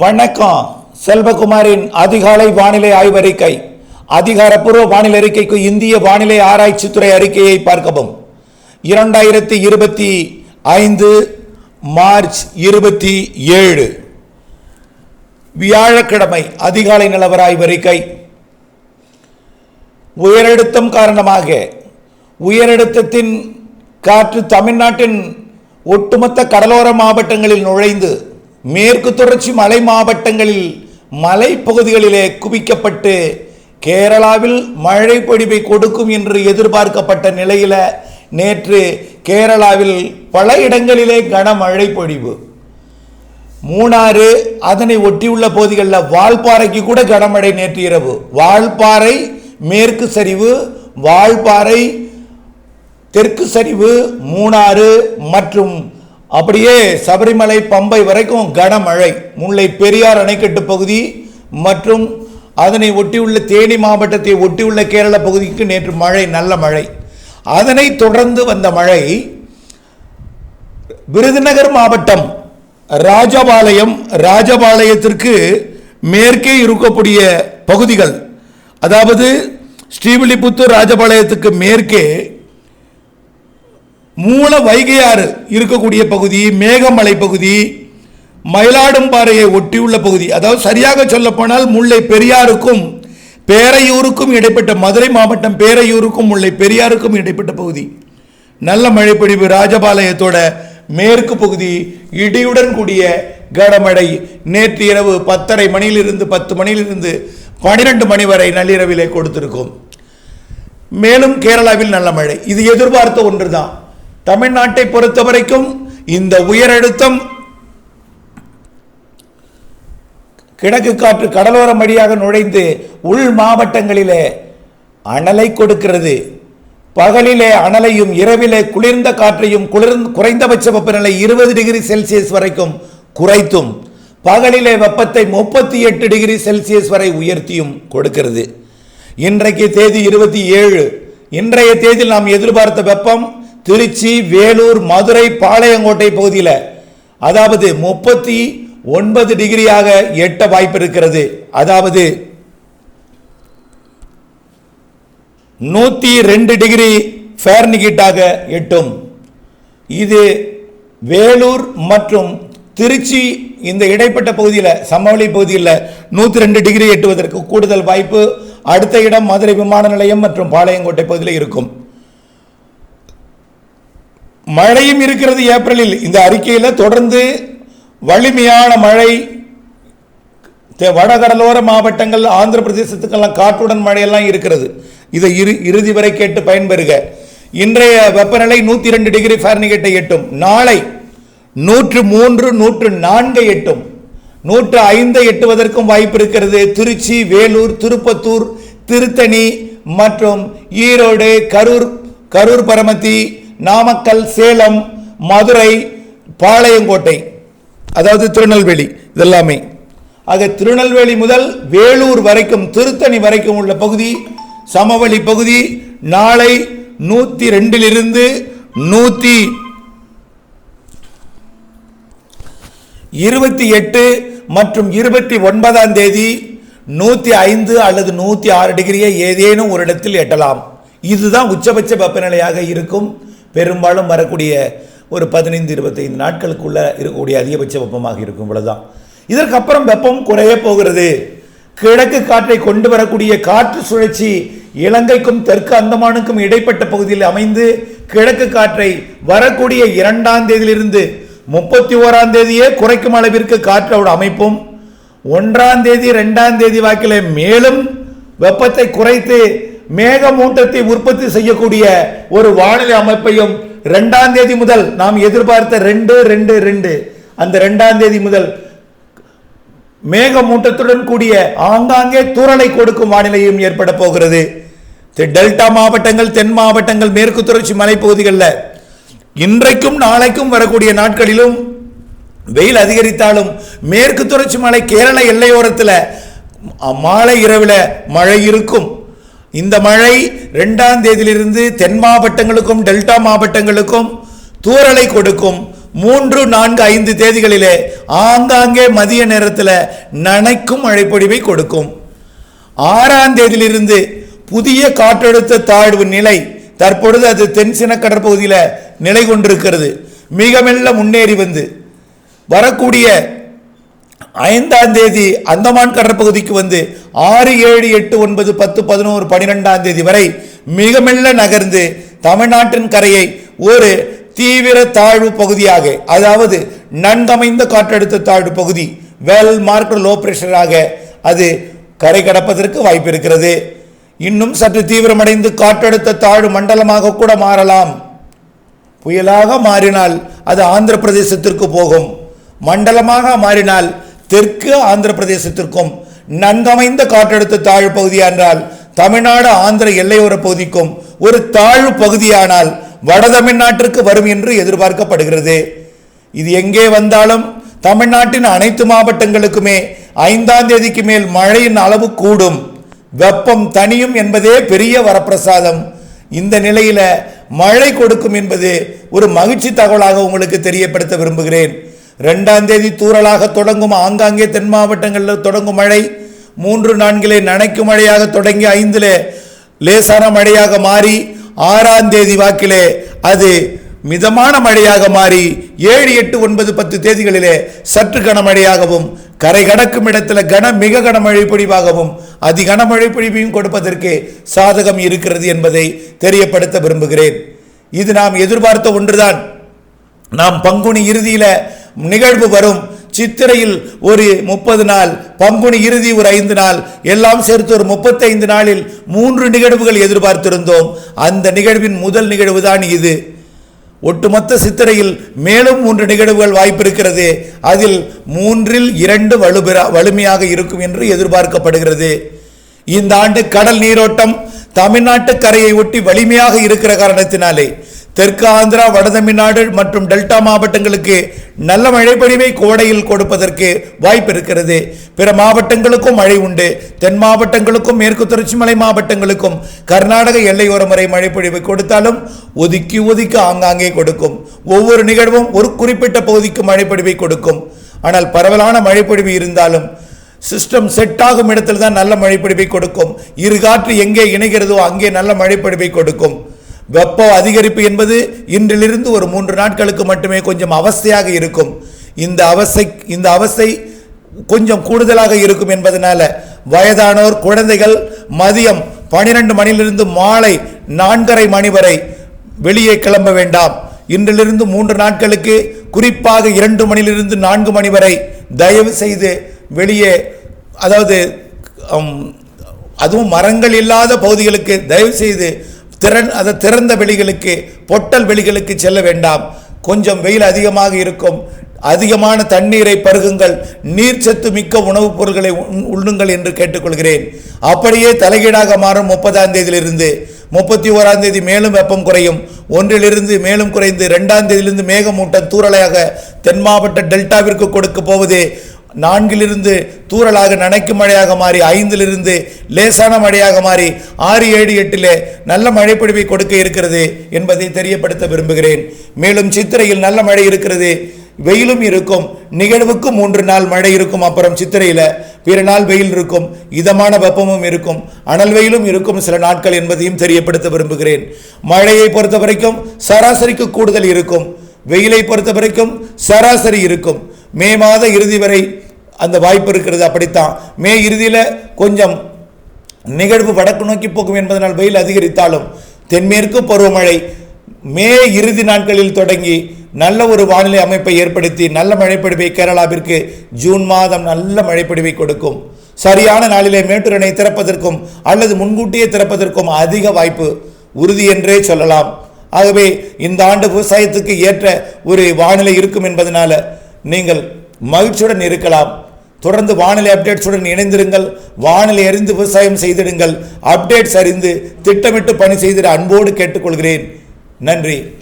வணக்கம். செல்வகுமாரின் அதிகாலை வானிலை ஆய்வறிக்கை அதிகாரப்பூர்வ வானிலை அறிக்கைக்கு இந்திய வானிலை ஆராய்ச்சித்துறை அறிக்கையை பார்க்கவும். இரண்டாயிரத்தி இருபத்தி ஐந்து மார்ச் இருபத்தி ஏழு. வியாழக்கிழமை அதிகாலை நிலவர ஆய்வறிக்கை உயரழுத்தம் காரணமாக உயரழுத்தத்தின் காற்று தமிழ்நாட்டின் ஒட்டுமொத்த கடலோர மாவட்டங்களில் நுழைந்து மேற்கு தொடர்ச்சி மலை மாவட்டங்களில் மலைப்பகுதிகளிலே குவிக்கப்பட்டு கேரளாவில் மழை பொழிவை கொடுக்கும் என்று எதிர்பார்க்கப்பட்ட நிலையில் நேற்று கேரளாவில் பல இடங்களிலே கனமழை பொழிவு. மூணாறு அதனை ஒட்டியுள்ள பகுதிகளில் வால்பாறைக்கு கூட கனமழை நேற்று இரவு. வால்பாறை மேற்கு சரிவு வால்பாறை தெற்கு சரிவு மூணாறு மற்றும் அப்படியே சபரிமலை பம்பை வரைக்கும் கனமழை. முல்லை பெரியார் அணைக்கட்டு பகுதி மற்றும் அதனை ஒட்டியுள்ள தேனி மாவட்டத்தை ஒட்டியுள்ள கேரள பகுதிக்கு நேற்று மழை நல்ல மழை. அதனை தொடர்ந்து வந்த மழை விருதுநகர் மாவட்டம் ராஜபாளையம் ராஜபாளையத்திற்கு மேற்கே இருக்கக்கூடிய பகுதிகள். அதாவது ஸ்ரீவில்லிபுத்தூர் ராஜபாளையத்துக்கு மேற்கே மூல வைகையாறு இருக்கக்கூடிய பகுதி மேகமலை பகுதி மயிலாடும்பாறையை ஒட்டியுள்ள பகுதி. அதாவது சரியாக சொல்லப்போனால் முல்லை பெரியாருக்கும் பேரையூருக்கும் இடைப்பட்ட மதுரை மாவட்டம் பேரையூருக்கும் முல்லை பெரியாருக்கும் இடைப்பட்ட பகுதி. நல்ல மழைப்பொழிவு ராஜபாளையத்தோட மேற்கு பகுதி இடியுடன் கூடிய கனமழை. நேற்று இரவு பத்தரை மணியிலிருந்து பத்து மணியிலிருந்து பனிரெண்டு மணி வரை நள்ளிரவிலே கொடுத்திருக்கும். மேலும் கேரளாவில் நல்ல மழை. இது எதிர்பார்த்த ஒன்றுதான். தமிழ்நாட்டை பொறுத்த வரைக்கும் இந்த உயரழுத்தம் கிழக்கு காற்று கடலோரம் வழியாக நுழைந்து உள் மாவட்டங்களிலே அனலை கொடுக்கிறது. பகலிலே அனலையும் இரவிலே குளிர்ந்த காற்றையும் குளிர்ந்த குறைந்தபட்ச வெப்பநிலை இருபது டிகிரி செல்சியஸ் வரைக்கும் குறைத்தும் பகலிலே வெப்பத்தை முப்பத்தி எட்டு டிகிரி செல்சியஸ் வரை உயர்த்தியும் கொடுக்கிறது. இன்றைக்கு தேதி இருபத்தி ஏழு. இன்றைய தேதியில் நாம் எதிர்பார்த்த வெப்பம் திருச்சி வேலூர் மதுரை பாளையங்கோட்டை பகுதியில் அதாவது முப்பத்தி ஒன்பது டிகிரியாக எட்ட வாய்ப்பு இருக்கிறது. அதாவது நூற்றி ரெண்டு டிகிரி ஃபேர்னிகிட்டாக எட்டும். இது வேலூர் மற்றும் திருச்சி இந்த இடைப்பட்ட பகுதியில் சமவெளி பகுதியில் நூற்றி ரெண்டு டிகிரி எட்டுவதற்கு கூடுதல் வாய்ப்பு அடுத்த இடம் மதுரை விமான நிலையம் மற்றும் பாளையங்கோட்டை பகுதியில் இருக்கும். மழையும் இருக்கிறது ஏப்ரலில். இந்த அறிக்கையில் தொடர்ந்து வலிமையான மழை தெ- வடகடலோர மாவட்டங்கள் ஆந்திர பிரதேசத்துக்கெல்லாம் காற்றுடன் மழையெல்லாம் இருக்கிறது. இதை இரு இறுதி வரை கேட்டு பயன்பெறுக. இன்றைய வெப்பநிலை நூற்றி ரெண்டு டிகிரி ஃபாரன்ஹீட்டை எட்டும். நாளை நூற்று மூன்று நூற்று நான்கை எட்டும். நூற்று ஐந்தை எட்டுவதற்கும் வாய்ப்பு இருக்கிறது. திருச்சி வேலூர் திருப்பத்தூர் திருத்தணி மற்றும் ஈரோடு கரூர் கரூர் பரமத்தி நாமக்கல் சேலம் மதுரை பாளையங்கோட்டை அதாவது திருநெல்வேலி இதெல்லாமே. ஆக திருநெல்வேலி முதல் வேலூர் வரைக்கும் திருத்தணி வரைக்கும் உள்ள பகுதி சமவெளி பகுதி நாளை நூற்றி ரெண்டிலிருந்து நூற்றி இருபத்தி எட்டு மற்றும் இருபத்தி ஒன்பதாம் தேதி நூற்றி ஐந்து அல்லது நூற்றி ஆறு டிகிரியை ஏதேனும் ஒரு இடத்தில் எட்டலாம். இதுதான் உச்சபட்ச வெப்பநிலையாக இருக்கும். பெரும்பாலும் வரக்கூடிய ஒரு பதினைந்து இருபத்தைந்து நாட்களுக்குள்ளே இருக்கக்கூடிய அதிகபட்ச வெப்பமாக இருக்கும் இவ்வளோதான் இதற்கப்புறம் வெப்பம் குறைய போகிறது. கிழக்கு காற்றை கொண்டு வரக்கூடிய காற்று சுழற்சி இலங்கைக்கும் தெற்கு அந்தமானுக்கும் இடைப்பட்ட பகுதியில் அமைந்து கிழக்கு காற்றை வரக்கூடிய இரண்டாம் தேதியிலிருந்து முப்பத்தி ஓராம் தேதியே குறைக்கும் அளவிற்கு காற்றோட அமைப்பும் ஒன்றாம் தேதி ரெண்டாம் தேதி வாக்கில் மேலும் வெப்பத்தை குறைத்து மேகமூட்டத்தை உற்பத்தி செய்யக்கூடிய ஒரு வானிலை அமைப்பையும் ரெண்டாம் தேதி முதல் நாம் எதிர்பார்த்த ரெண்டு ரெண்டு ரெண்டு. அந்த ரெண்டாம் தேதி முதல் மேகமூட்டத்துடன் கூடிய ஆங்காங்கே தூறலை கொடுக்கும் வானிலையும் ஏற்பட போகிறது. தெ- டெல்டா மாவட்டங்கள் தென் மாவட்டங்கள் மேற்கு தொடர்ச்சி மலைப்பகுதிகளில் இன்றைக்கும் நாளைக்கும் வரக்கூடிய நாட்களிலும் வெயில் அதிகரித்தாலும் மேற்கு தொடர்ச்சி மலை கேரள எல்லையோரத்தில் மாலை இரவில் மழை இருக்கும். இந்த மழை ரெண்டாம் தேதியிலிருந்து தென் மாவட்டங்களுக்கும் டெல்டா மாவட்டங்களுக்கும் தூறலை கொடுக்கும். மூன்று நான்கு ஐந்து தேதிகளிலே ஆங்காங்கே மதிய நேரத்தில் நனைக்கும் மழைப்பொழிவை கொடுக்கும். ஆறாம் தேதியிலிருந்து புதிய காற்றழுத்த தாழ்வு நிலை தற்பொழுது அது தென்சின கடற்பகுதியில் நிலை கொண்டிருக்கிறது. மிக மெல்ல முன்னேறி வந்து வரக்கூடிய ஐந்தாம் தேதி அந்தமான் கடற்பகுதிக்கு வந்து ஆறு ஏழு எட்டு ஒன்பது பத்து பதினோரு பனிரெண்டாம் தேதி வரை மிக மெல்ல நகர்ந்து தமிழ்நாட்டின் கரையை ஒரு தீவிர தாழ்வு பகுதியாக அதாவது நன்கமைந்த காற்றழுத்த தாழ்வு பகுதி வெல் மார்க் லோ பிரஷராக அது கரை கடப்பதற்கு வாய்ப்பு இருக்கிறது. இன்னும் சற்று தீவிரமடைந்து காற்றழுத்த தாழ்வு மண்டலமாக கூட மாறலாம். புயலாக மாறினால் அது ஆந்திர பிரதேசத்திற்கு போகும். மண்டலமாக மாறினால் தெற்கு ஆந்திர பிரதேசத்திற்கும் நன்கமைந்த காற்றழுத்த தாழ்வு பகுதி என்றால் தமிழ்நாடு ஆந்திர எல்லையோர பகுதிக்கும் ஒரு தாழ்வு பகுதியானால் வட தமிழ்நாட்டிற்கு வரும் என்று எதிர்பார்க்கப்படுகிறது. இது எங்கே வந்தாலும் தமிழ்நாட்டின் அனைத்து மாவட்டங்களுக்குமே ஐந்தாம் தேதிக்கு மேல் மழையின் அளவு கூடும். வெப்பம் தனியும் என்பதே பெரிய வரப்பிரசாதம். இந்த நிலையில மழை கொடுக்கும் என்பது ஒரு மகிழ்ச்சி தகவலாக உங்களுக்கு தெரியப்படுத்த விரும்புகிறேன். ரெண்டாம் தேதி தூரலாக தொடங்கும் ஆங்காங்கே தென் மாவட்டங்களில் தொடங்கும் மழை மூன்று நான்கிலே நனைக்கும் மழையாக தொடங்கி ஐந்திலே லேசான மழையாக மாறி ஆறாம் தேதி வாக்கிலே அது மிதமான மழையாக மாறி ஏழு எட்டு ஒன்பது பத்து தேதிகளிலே சற்று கனமழையாகவும் கரை கடக்கும் இடத்துல கன மிக கனமழை பொழிவாகவும் அதி கனமழை பொழிவையும் கொடுப்பதற்கு சாதகம் இருக்கிறது என்பதை தெரியப்படுத்த விரும்புகிறேன். இது நாம் எதிர்பார்த்த ஒன்றுதான். நாம் பங்குனி இறுதியில நிகழ்வு வரும். சித்திரையில் ஒரு முப்பது நாள் பங்குனி இறுதி ஒரு ஐந்து நாள் எல்லாம் சேர்த்து ஒரு முப்பத்தைந்து நாளில் மூன்று நிகழ்வுகள் எதிர்பார்த்திருந்தோம். அந்த நிகழ்வின் முதல் நிகழ்வு தான் இது. ஒட்டுமொத்த சித்திரையில் மேலும் மூன்று நிகழ்வுகள் வாய்ப்பிருக்கிறது. அதில் மூன்றில் இரண்டு வலுபெற வலிமையாக இருக்கும் என்று எதிர்பார்க்கப்படுகிறது. இந்த ஆண்டு கடல் நீரோட்டம் தமிழ்நாட்டு கரையை ஒட்டி வலிமையாக இருக்கிற காரணத்தினாலே தெற்கு ஆந்திரா வட தமிழ்நாடு மற்றும் டெல்டா மாவட்டங்களுக்கு நல்ல மழைப்பொழிவை கோடையில் கொடுப்பதற்கு வாய்ப்பு இருக்கிறது. பிற மாவட்டங்களுக்கும் மழை உண்டு. தென் மாவட்டங்களுக்கும் மேற்கு தொடர்ச்சி மலை மாவட்டங்களுக்கும் கர்நாடக எல்லையோர முறை மழைப்பொழிவை கொடுத்தாலும் ஒதுக்கி ஒதுக்கி ஆங்காங்கே கொடுக்கும். ஒவ்வொரு நிகழ்வும் ஒரு குறிப்பிட்ட பகுதிக்கு மழைப்பொழிவை கொடுக்கும். ஆனால் பரவலான மழைப்பொழிவு இருந்தாலும் சிஸ்டம் செட் ஆகும் இடத்தில் தான் நல்ல மழைப்பொழிவை கொடுக்கும். இரு காற்று எங்கே இணைகிறதோ அங்கே நல்ல மழைப்பொழிவை கொடுக்கும். வெப்ப அதிகரிப்பு என்பது இன்றிலிருந்து ஒரு மூன்று நாட்களுக்கு மட்டுமே கொஞ்சம் அவஸ்தையாக இருக்கும். இந்த அவஸ்தை இந்த அவஸ்தை கொஞ்சம் கூடுதலாக இருக்கும் என்பதனால வயதானோர் குழந்தைகள் மதியம் பனிரெண்டு மணியிலிருந்து மாலை நான்கரை மணி வரை வெளியே கிளம்ப வேண்டாம். இன்றிலிருந்து மூன்று நாட்களுக்கு குறிப்பாக இரண்டு மணியிலிருந்து நான்கு மணி வரை தயவு செய்து வெளியே அதாவது அதுவும் மரங்கள் இல்லாத பகுதிகளுக்கு தயவு செய்து திறன் அதை திறந்த வெளிகளுக்கு பொட்டல் வெளிகளுக்கு செல்ல வேண்டாம். கொஞ்சம் வெயில் அதிகமாக இருக்கும். அதிகமான தண்ணீரை பருகுங்கள். நீர்ச்சத்து மிக்க உணவுப் பொருட்களை உண்- உண்ணுங்கள் என்று கேட்டுக்கொள்கிறேன். அப்படியே தலைகீழாக மாறும் முப்பதாம் தேதியிலிருந்து. முப்பத்தி ஓராம் தேதி மேலும் வெப்பம் குறையும். ஒன்றிலிருந்து மேலும் குறைந்து இரண்டாம் தேதியிலிருந்து மேகமூட்டம் தூறலாக தென் மாவட்ட டெல்டாவிற்கு கொடுக்க போவது நான்கிலிருந்து தூறலாக நனைக்கும் மழையாக மாறி ஐந்திலிருந்து லேசான மழையாக மாறி ஆறு ஏழு எட்டிலே நல்ல மழைப்பொழிவை கொடுக்க இருக்கிறது என்பதை தெரியப்படுத்த விரும்புகிறேன். மேலும் சித்திரையில் நல்ல மழை இருக்கிறது வெயிலும் இருக்கும் நிகழ்வுக்கு மூன்று நாள் மழை இருக்கும். அப்புறம் சித்திரையில் பிற நாள் வெயில் இருக்கும் இதமான வெப்பமும் இருக்கும் அனல் வெயிலும் இருக்கும் சில நாட்கள் என்பதையும் தெரியப்படுத்த விரும்புகிறேன். மழையை பொறுத்த வரைக்கும் சராசரிக்கு கூடுதல் இருக்கும் வெயிலை பொறுத்த வரைக்கும் சராசரி இருக்கும். மே மாத இறுதி வரை அந்த வாய்ப்பு இருக்கிறது அப்படித்தான். மே இறுதியில் கொஞ்சம் நிகழ்வு வடக்கு நோக்கி போகும் என்பதனால் வெயில் அதிகரித்தாலும் தென்மேற்கு பருவமழை மே இறுதி நாட்களில் தொடங்கி நல்ல ஒரு வானிலை அமைப்பை ஏற்படுத்தி நல்ல மழைப்பொழிவை கேரளாவிற்கு ஜூன் மாதம் நல்ல மழைப்பொழிவை கொடுக்கும். சரியான நாளிலே மேட்டூர் அணை திறப்பதற்கும் அல்லது முன்கூட்டியே திறப்பதற்கும் அதிக வாய்ப்பு உறுதி என்றே சொல்லலாம். ஆகவே இந்த ஆண்டு விவசாயத்துக்கு ஏற்ற ஒரு வானிலை இருக்கும் என்பதனால நீங்கள் மகிழ்ச்சியுடன் இருக்கலாம். தொடர்ந்து வானிலை அப்டேட்ஸுடன் இணைந்திருங்கள். வானிலை அறிந்து விவசாயம் செய்திடுங்கள். அப்டேட்ஸ் அறிந்து திட்டமிட்டு பணி செய்திட அன்போடு கேட்டுக்கொள்கிறேன். நன்றி.